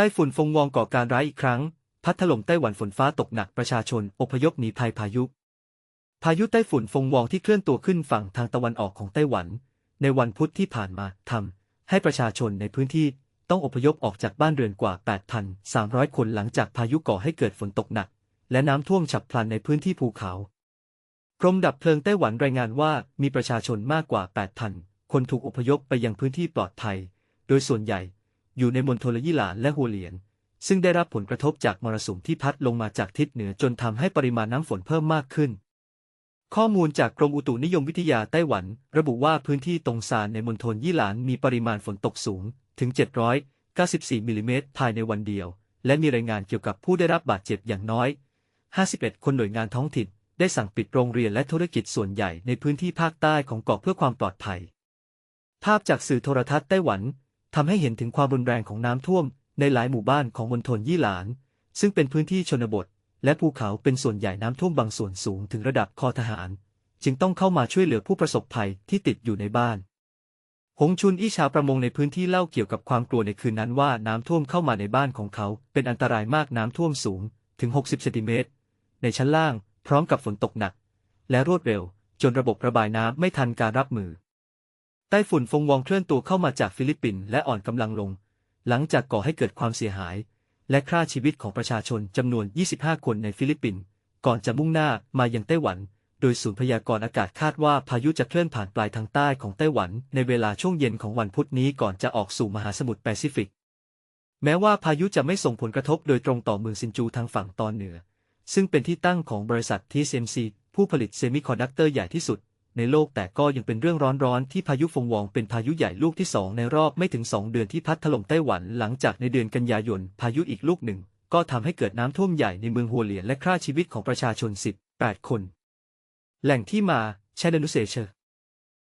ต้ฝุ่นฟงวองก่อการร้ายอีกครั้ง พัดถล่มไต้หวันฝนฟ้าตกหนักประชาชนอพยพหนีภัยพายุ พายุไต้ฝุ่นฟงวองที่เคลื่อนตัวขึ้นฝั่งทางตะวันออกของไต้หวัน ในวันพุธที่ผ่านมาทำให้ประชาชนในพื้นที่ต้องอพยพออกจากบ้านเรือนกว่า 8,300 คนหลังจากพายุก่อให้เกิดฝนตกหนัก และน้ำท่วมฉับพลันในพื้นที่ภูเขากรมดับเพลิงไต้หวันรายงานว่ามีประชาชนมากกว่า 8,000 คนถูกอพยพไปยังพื้นที่ปลอดภัย โดยส่วนใหญ่ อยู่ในมณฑลยี่หลานและหัวเหลียน ซึ่งได้รับผลกระทบจากมรสุมที่พัดลงมาจากทิศเหนือจนทำให้ปริมาณน้ำฝนเพิ่มมากขึ้น ข้อมูลจากกรมอุตุนิยมวิทยาไต้หวัน ระบุว่าพื้นที่ตรงซานในมณฑลยี่หลานมีปริมาณฝนตกสูงถึง 794มิลลิเมตรภายในวันเดียว และมีรายงานเกี่ยวกับผู้ได้รับบาดเจ็บอย่างน้อย 51 คนหน่วยงานท้องถิ่นได้สั่งปิดโรงเรียนและธุรกิจส่วนใหญ่ในพื้นที่ภาคใต้ของเกาะเพื่อความปลอดภัย ภาพจากสื่อโทรทัศน์ไต้หวัน ทำให้เห็นถึงความรุนแรงของน้ำท่วมในหลายหมู่บ้านของมณฑลยี่หลาน ซึ่งเป็นพื้นที่ชนบท และภูเขาเป็นส่วนใหญ่น้ำท่วมบางส่วนสูงถึงระดับคอทหาร จึงต้องเข้ามาช่วยเหลือผู้ประสบภัยที่ติดอยู่ในบ้าน หงชุนอี้ชาวประมงในพื้นที่เล่าเกี่ยวกับความกลัวในคืนนั้นว่าน้ำท่วมเข้ามาในบ้านของเขา เป็นอันตรายมากน้ำท่วมสูงถึง 60เซนติเมตรในชั้นล่าง พร้อมกับฝนตกหนัก และรวดเร็ว จนระบบระบายน้ำไม่ทันการรับมือ ไต้ฝุ่นฟงวองเคลื่อนตัวเข้ามาจากฟิลิปปินส์และอ่อนกำลังลง หลังจากก่อให้เกิดความเสียหาย และฆ่าชีวิตของประชาชนจำนวน 25 คนในฟิลิปปินส์ก่อนจะมุ่งหน้ามายังไต้หวัน โดยศูนย์พยากรณ์อากาศคาดว่าพายุจะเคลื่อนผ่านปลายทางใต้ของไต้หวัน ในเวลาช่วงเย็นของวันพุธนี้ก่อนจะออกสู่มหาสมุทรแปซิฟิก แม้ว่าพายุจะไม่ส่งผลกระทบโดยตรงต่อเมืองซินจูทางฝั่งตอนเหนือ ซึ่งเป็นที่ตั้งของบริษัท TSMC ผู้ผลิตเซมิคอนดักเตอร์ใหญ่ที่สุด ในโลกแต่ก็ยังเป็นเรื่องร้อนๆที่พายุฟงวองเป็นพายุใหญ่ลูกที่สองในรอบไม่ถึง 2 เดือนที่พัดถล่มไต้หวันหลังจากในเดือนกันยายน พายุอีกลูกหนึ่ง ก็ทำให้เกิดน้ำท่วมใหญ่ในเมืองหัวเหลียนและฆ่าชีวิตของประชาชน 18 คน แหล่งที่มา Channel News Asia